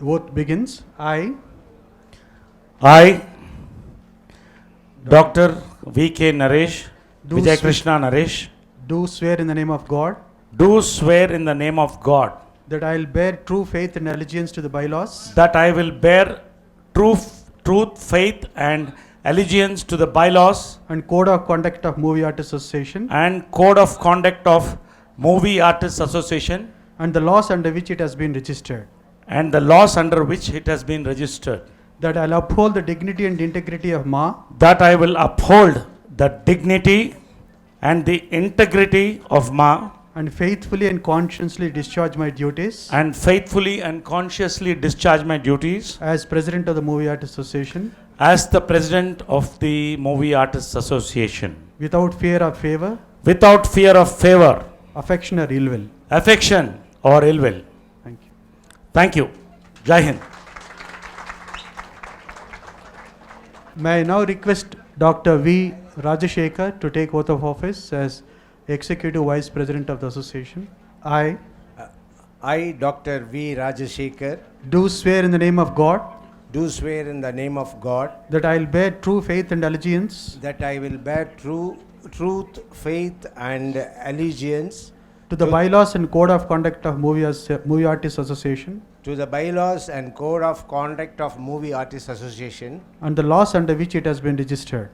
The begins. I I, Dr. V.K. Naresh, Do Vijay sw- Krishna Naresh, do swear in the name of God do swear in the name of God that I will bear true faith and allegiance to the bylaws that I will bear true f- truth, faith, and allegiance to the bylaws and code of conduct of Movie Artists Association and code of conduct of Movie Artists Association and the laws under which it has been registered. And the laws under which it has been registered. That I will uphold the dignity and integrity of Ma. That I will uphold the dignity and the integrity of Ma. And faithfully and conscientiously discharge my duties. And faithfully and consciously discharge my duties. As President of the Movie Artists Association. As the President of the Movie Artists Association. Without fear or favor, without fear of favor, affection or ill will. affection, or ill will. Thank you. Thank. Jai Hind. May I now request Dr. V. Rajashekar to take oath of office as Executive Vice President of the Association. I I, Dr. V. Rajashekar, do swear in the name of God do swear in the name of God that I will bear true faith and allegiance that I will bear true truth, faith, and allegiance to the To- bylaws and code of conduct of Movie, As- Movie Artists Association. To the bylaws and code of conduct of Movie Artists Association. And the laws under which it has been registered.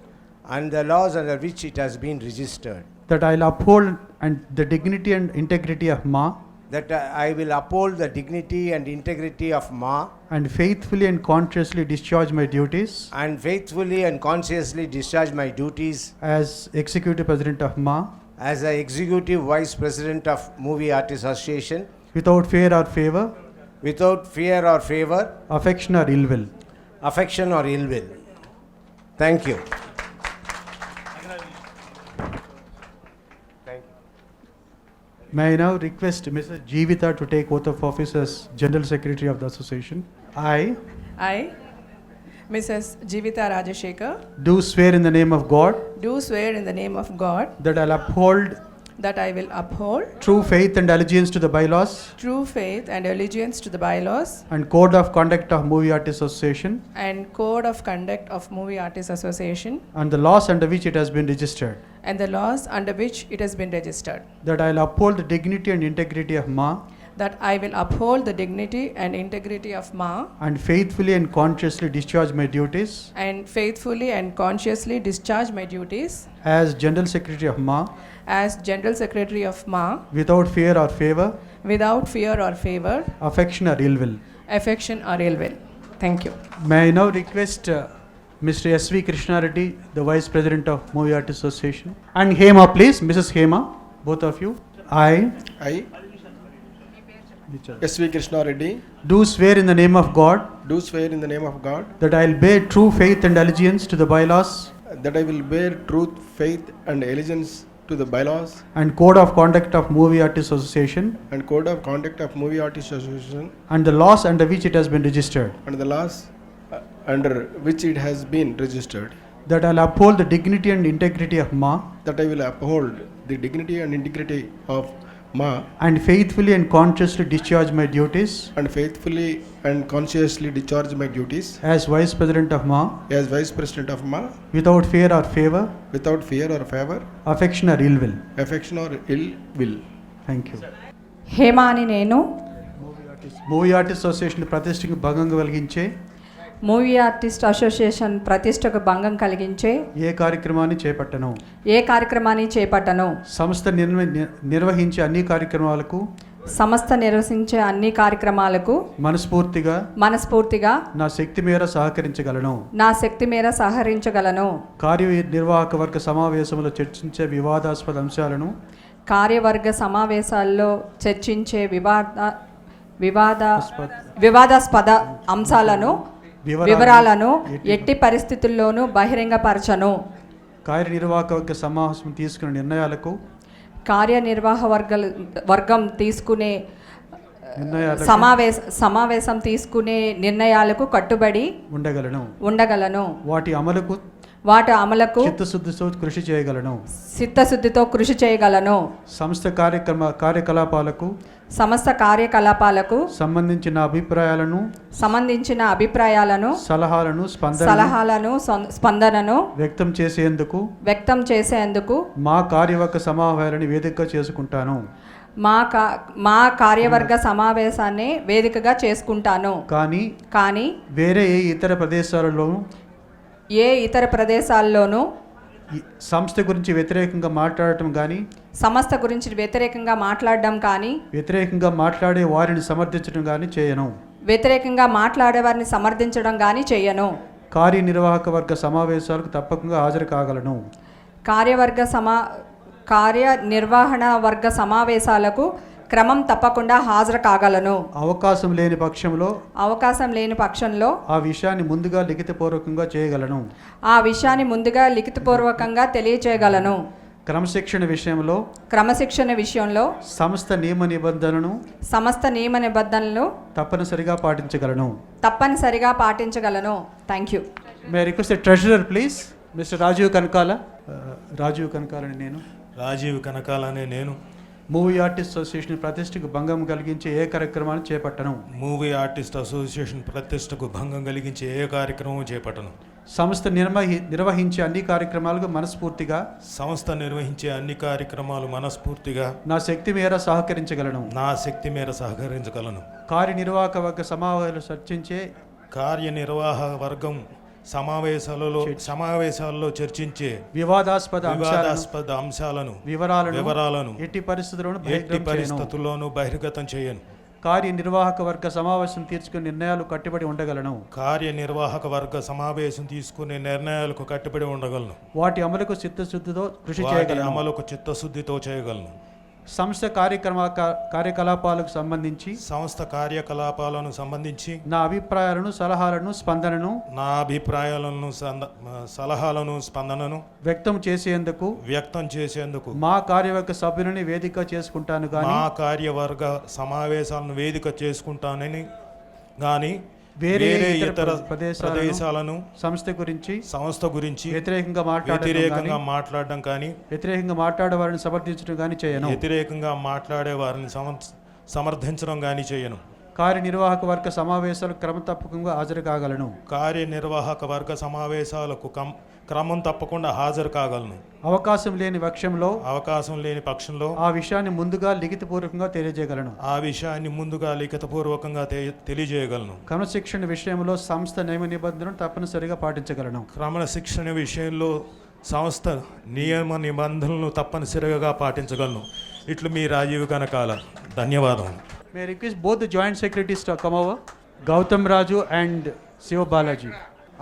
and the laws under which it has been registered. That I will uphold and the dignity and integrity of Ma. That uh, I will uphold the dignity and integrity of Ma. And faithfully and consciously discharge my duties. And faithfully and consciously discharge my duties as Executive President of Ma as the Executive Vice President of Movie Artists Association without fear or favor, without fear or favor, affection or ill will. affection, or ill will. Thank you. Thank you. May I now request Mrs. Jeevita to take oath of office as General Secretary of the Association. I I, Mrs. Jivita Rajashekar, do swear in the name of God do swear in the name of God that I'll uphold that I will uphold true faith and allegiance to the bylaws true faith and allegiance to the bylaws and code of conduct of Movie Artists Association and code of conduct of Movie Artists Association and the laws under which it has been registered. and the laws under which it has been registered. That I'll uphold the dignity and integrity of Ma That I will uphold the dignity and integrity of Ma and faithfully and consciously discharge my duties and faithfully and consciously discharge my duties as General Secretary of Ma as General Secretary of Ma without fear or favor, without fear or favor, affection or ill will. affection or ill will. Thank you. May I now request uh, Mr. S.V. Krishna Reddy, the Vice President of Movie Artists Association, and Hema, please, Mrs. Hema, both of you. I I, S.V. Krishna Reddy, do swear in the name of God do swear in the name of God that I will bear true faith and allegiance to the bylaws that I will bear truth, faith, and allegiance to the bylaws and code of conduct of Movie Artists Association and code of conduct of Movie Artists Association and the laws under which it has been registered. and the laws uh, under which it has been registered. That I will uphold the dignity and integrity of Ma That I will uphold the dignity and integrity of Ma and faithfully and consciously discharge my duties and faithfully and consciously discharge my duties as Vice President of Ma as Vice President of Ma without fear or favor, without fear or favor, affection or ill will. affection or ill will. Thank you. Hema అని నేను Movie artist association ప్రతిష్టకు భంగం కలిగించే movie artist association ప్రతిష్టకు భంగం కలిగించే ఏ కార్యక్రమాన్ని చేపట్టను? ఏ కార్యక్రమాన్ని చేపట్టను? సంస్థ నిర్వహించే అన్ని కార్యక్రమాలకు సంస్థ నిర్వహించే అన్ని కార్యక్రమాలకు మనస్ఫూర్తిగా మనస్ఫూర్తిగా నా శక్తి మేర సహకరించగలను. నా శక్తి మేర సహకరించగలను. కార్యనిర్వాహక వర్గ సమావేశంలో చర్చించే వివాదాస్పద అంశాలను కార్యవర్గ సమావేశాల్లో చర్చించే వివాద వివాద వివాదాస్పద అంశాలను వివరాలను ఎట్టి పరిస్థితుల్లోనూ బహిరంగపరచను. కార్యనిర్వాహక వర్గ సమావేశం తీసుకున్న నిర్ణయాలకు కార్యనిర్వాహ వర్గ వర్గం తీసుకునే సమావేశ సమావేశం తీసుకునే నిర్ణయాలకు కట్టుబడి ఉండగలను. ఉండగలను. వాటి అమలుకు వాటి అమలుకు చిత్తశుద్ధితో కృషి చేయగలను. చిత్తశుద్ధితో కృషి చేయగలను. సంస్థ కార్యక్రమ కార్యకలాపాలకు సమస్త కార్యకలాపాలకు సంబంధించిన అభిప్రాయాలను సంబంధించిన అభిప్రాయాలను సలహాలను స్పందన సలహాలను స్పందనను వ్యక్తం చేసేందుకు వ్యక్తం చేసేందుకు మా కార్యవర్గ సమావేశాలను వేదికగా చేసుకుంటాను. మా కా మా కార్యవర్గ సమావేశాన్ని వేదికగా చేసుకుంటాను. కానీ కానీ వేరే ఏ ఇతర ప్రదేశాలలోనూ ఏ ఇతర ప్రదేశాల్లోనూ సంస్థ గురించి వ్యతిరేకంగా మాట్లాడటం కానీ సంస్థ గురించి వ్యతిరేకంగా మాట్లాడడం కానీ వ్యతిరేకంగా మాట్లాడే వారిని సమర్థించడం కానీ చేయను. వ్యతిరేకంగా మాట్లాడే వారిని సమర్థించడం కానీ చేయను. కార్యనిర్వాహక వర్గ సమావేశాలకు తప్పకుండా హాజరు కాగలను. కార్యవర్గ సమా కార్యనిర్వహణ వర్గ సమావేశాలకు క్రమం తప్పకుండా హాజరు కాగలను అవకాశం లేని పక్షంలో అవకాశం లేని పక్షంలో ఆ విషయాన్ని ముందుగా లిఖితపూర్వకంగా చేయగలను. ఆ విషయాన్ని ముందుగా లిఖితపూర్వకంగా తెలియచేయగలను. క్రమశిక్షణ విషయంలో క్రమశిక్షణ విషయంలో సంస్థ నియమ నిబంధనలను సమస్త నియమ నిబంధనలు తప్పనిసరిగా పాటించగలను. తప్పనిసరిగా పాటించగలను. Thank you may request treasurer please mister Rajiv Kanakala Rajiv కనకాలని నేను. రాజీవ్ కనకాలనే నేను. మూవీ ఆర్టిస్ట్ అసోసియేషన్ ప్రతిష్టకు భంగం కలిగించే ఏ కార్యక్రమాన్ని చేపట్టను? మూవీ ఆర్టిస్ట్ అసోసియేషన్ ప్రతిష్టకు భంగం కలిగించే ఏ కార్యక్రమం చేపట్టను? సంస్థ నిర్వహి నిర్వహించే అన్ని కార్యక్రమాలకు మనస్ఫూర్తిగా? సంస్థ నిర్వహించే అన్ని కార్యక్రమాలు మనస్ఫూర్తిగా? నా శక్తి మేర సహకరించగలను. నా శక్తి మేర సహకరించగలను. కార్యనిర్వాహక వర్గ సమావేశాలు చర్చించే కార్యనిర్వాహక వర్గం సమావేశాలలో సమావేశాల్లో చర్చించే వివాదాస్పద అంశాలను వివాదాస్పద అంశాలను వివరాలను వివరాలను ఎట్టి పరిస్థితుల్లోనూ ఎట్టి పరిస్థితుల్లోనూ బహిర్గతం చేయను. కార్యనిర్వాహక వర్గ సమావేశం తీర్చుకునే నిర్ణయాలు కట్టుబడి ఉండగలను. కార్యనిర్వాహక వర్గ సమావేశం తీసుకునే నిర్ణయాలకు కట్టుబడి ఉండగలను. వాటి అమలుకు చిత్తశుద్ధితో కృషి చేయగలను. అమలుకు చిత్తశుద్ధితో చేయగలను. సంస్థ కార్యక్రమ కార్యకలాపాలకు సంబంధించి సంస్థ కార్యకలాపాలను సంబంధించి నా అభిప్రాయాలను సలహాలను స్పందనను నా అభిప్రాయాలను సలహాలను స్పందనను వ్యక్తం చేసేందుకు వ్యక్తం చేసేందుకు మా కార్యవర్గ సభ్యులని వేదిక చేసుకుంటాను కానీ మా కార్యవర్గ సమావేశాలను వేదిక చేసుకుంటానని గాని వేరే ఇతర ప్రదేశాలను సంస్థ గురించి సంస్థ గురించి వ్యతిరేకంగా వ్యతిరేకంగా మాట్లాడడం కానీ వ్యతిరేకంగా మాట్లాడే వారిని సమర్థించడం కానీ చేయను. వ్యతిరేకంగా మాట్లాడే వారిని సమ- సమర్థించడం కానీ చేయను. కార్యనిర్వాహక వర్గ సమావేశాలు క్రమ తప్పకుండా హాజరు కాగలను. కార్యనిర్వాహక వర్గ సమావేశాలకు కం- క్రమం తప్పకుండా హాజరు కాగలను. అవకాశం లేని పక్షంలో అవకాశం లేని పక్షంలో ఆ విషయాన్ని ముందుగా లిఖితపూర్వకంగా తెలియజేయగలను. ఆ విషయాన్ని ముందుగా లిఖితపూర్వకంగా తెలియజేయగలను. క్రమశిక్షణ విషయంలో సంస్థ నియమ నిబంధనలు తప్పనిసరిగా పాటించగలను. క్రమశిక్షణ విషయంలో సంస్థ నియమ నిబంధనలను తప్పనిసరిగా పాటించగలను. ఇట్లు మీ రాజీవ్ కనకాల ధన్యవాదం may request both joint secretaries to come over Gautam Raju and Shiva Balaji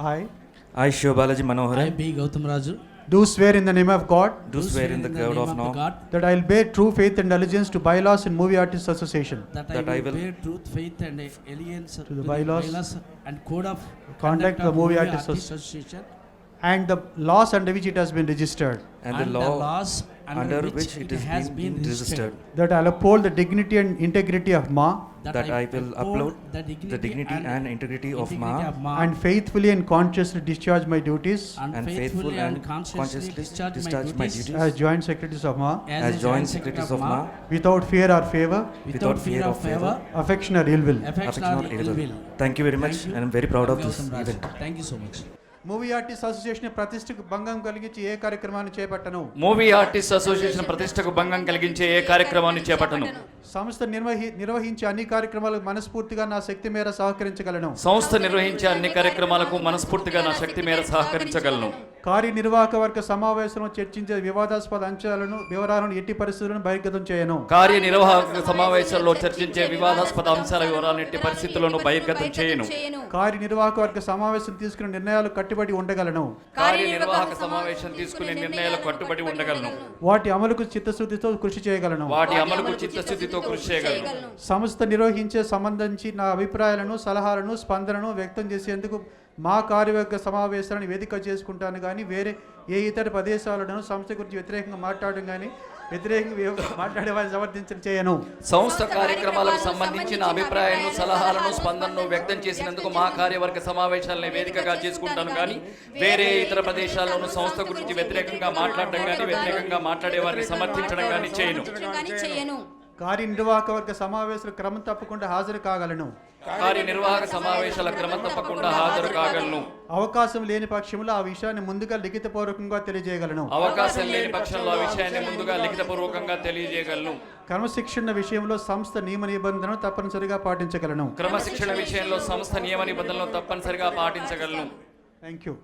I I, Shiv Balaji Manoharan, I, B. Gautam Raju, do swear in the name of God. Do swear in the God of name now God. That I will bear true faith and allegiance to bylaws and movie artists association. That, That I I will will- bear truth, faith, and allegiance to, the bylaws and code of conduct the of movie Movie artists Artists Association. And the laws under which it has been registered. And the law laws under, which, it, has been registered. that I will uphold the dignity and integrity of Ma that I will uphold the the dignity and integrity of Ma integrity Ma and faithfully and consciously discharge my duties and, and faithfully faithful and and consciously consciously discharge, discharge my my duties, duties as joint secretaries of Ma as, as a joint secretaries of Ma without fear or favor, without fear of favor, affection or ill will. affection or ill ill will. will. Thank you very much you. and I'm very proud of this event. Thank you so much. Movie artist association ప్రతిష్టకు భంగం కలిగించి ఏ కార్యక్రమాన్ని చేపట్టను? Movie artist association ప్రతిష్టకు భంగం కలిగించే ఏ కార్యక్రమాన్ని చేపట్టను? సంస్థ నిర్వహి నిర్వహించే అన్ని కార్యక్రమాలకు మనస్ఫూర్తిగా నా శక్తి మేర సహకరించగలను. సంస్థ నిర్వహించే అన్ని కార్యక్రమాలకు మనస్ఫూర్తిగా నా శక్తి మేర సహకరించగలను. కార్యనిర్వాహక వర్గ సమావేశంలో చర్చించే వివాదాస్పద అంశాలను వివరాలను ఎట్టి పరిస్థితులను బహిర్గతం చేయను. కార్యనిర్వాహక సమావేశాల్లో చర్చించే వివాదాస్పద అంశాల వివరాలను ఎట్టి పరిస్థితుల్లోనూ బహిర్గతం చేయను. కార్యనిర్వాహక వర్గ సమావేశం తీసుకునే నిర్ణయాలు కట్టుబడి ఉండగలను. కార్యనిర్వాహక సమావేశం తీసుకునే నిర్ణయాలకు కట్టుబడి ఉండగలను. వాటి అమలుకు చిత్తశుద్ధితో కృషి చేయగలను. వాటి అమలుకు చిత్తశుద్ధితో కృషి చేయగలను. సంస్థ నిర్వహించే సంబంధించి నా అభిప్రాయాలను సలహాలను స్పందనను వ్యక్తం చేసేందుకు మా కార్యవర్గ సమావేశాలను వేదిక చేసుకుంటాను కానీ వేరే ఏ ఇతర ప్రదేశాలను సంస్థ గురించి వ్యతిరేకంగా మాట్లాడడం కానీ వ్యతిరేకంగా మాట్లాడే వారిని సమర్థించడం చేయను. సంస్థ కార్యక్రమాలకు సంబంధించిన అభిప్రాయాలను సలహాలను స్పందనను వ్యక్తం చేసినందుకు మా కార్యవర్గ సమావేశాలను వేదికగా చేసుకుంటాను కానీ వేరే ఇతర ప్రదేశాల్లోనూ సంస్థ గురించి వ్యతిరేకంగా మాట్లాడడం కానీ వ్యతిరేకంగా మాట్లాడే వారిని సమర్థించడం కానీ చేయను. చేయను కార్యనిర్వాహక వర్గ సమావేశాలు క్రమం తప్పకుండా హాజరు కాగలను. కార్యనిర్వాహక సమావేశాల క్రమం తప్పకుండా హాజరు కాగలను. అవకాశం లేని పక్షంలో ఆ విషయాన్ని ముందుగా లిఖితపూర్వకంగా తెలియజేయగలను. అవకాశం లేని పక్షంలో ఆ విషయాన్ని ముందుగా లిఖితపూర్వకంగా తెలియజేయగలను. క్రమశిక్షణ విషయంలో సంస్థ నియమ నిబంధనలు తప్పనిసరిగా పాటించగలను. క్రమశిక్షణ విషయంలో సంస్థ నియమ నిబంధనలను తప్పనిసరిగా పాటించగలను. Thank you